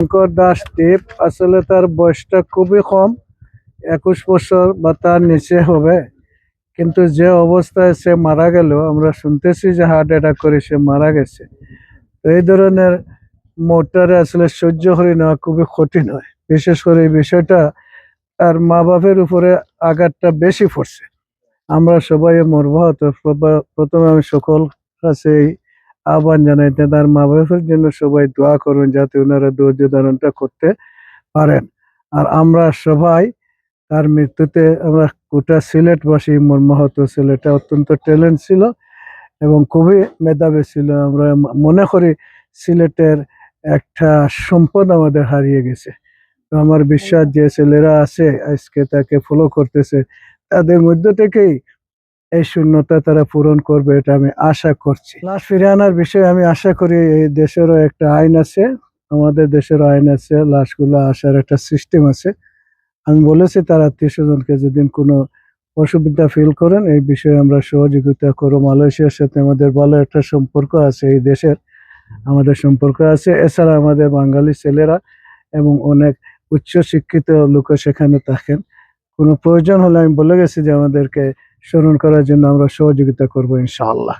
শঙ্কর দাস দেব আসলে তার বয়সটা খুবই কম, একুশ বছর বা তার নিচে হবে। কিন্তু যে অবস্থায় সে মারা গেল, আমরা শুনতেছি যে হার্ট অ্যাটাক করে সে মারা গেছে। তো এই ধরনের মোটারে আসলে সহ্য করে নেওয়া খুবই কঠিন হয়। বিশেষ করে এই বিষয়টা তার মা বাপের উপরে আঘাতটা বেশি পড়ছে। আমরা সবাই মর্মাহত প্রথমে আমি সকল কাছে এই আহ্বান জানাইতে তার মা বাপের জন্য সবাই দোয়া করুন যাতে ওনারা ধৈর্য ধারণটা করতে পারেন। আর আমরা সবাই তার মৃত্যুতে আমরা গোটা সিলেটবাসী মর্মাহত ছেলেটা অত্যন্ত ট্যালেন্ট ছিল এবং খুবই মেধাবী ছিল। আমরা মনে করি সিলেটের একটা সম্পদ আমাদের হারিয়ে গেছে। তো আমার বিশ্বাস যে ছেলেরা আছে, আজকে তাকে ফলো করতেছে, তাদের মধ্য থেকেই এই শূন্যতা তারা পূরণ করবে এটা আমি আশা করছি। লাশ ফিরে আনার বিষয়ে আমি আশা করি এই দেশেরও একটা আইন আছে, আমাদের দেশের আইন আছে, লাশগুলো আসার একটা সিস্টেম আছে। আমি বলেছি তার আত্মীয় স্বজনকে যেদিন কোনো অসুবিধা ফিল করেন, এই বিষয়ে আমরা সহযোগিতা করব। মালয়েশিয়ার সাথে আমাদের ভালো একটা সম্পর্ক আছে, এই দেশের আমাদের সম্পর্ক আছে। এছাড়া আমাদের বাঙালি ছেলেরা এবং অনেক উচ্চ শিক্ষিত লোকও সেখানে থাকেন। কোনো প্রয়োজন হলে আমি বলে গেছি যে আমাদেরকে স্মরণ করার জন্য আমরা সহযোগিতা করব ইনশাআল্লাহ।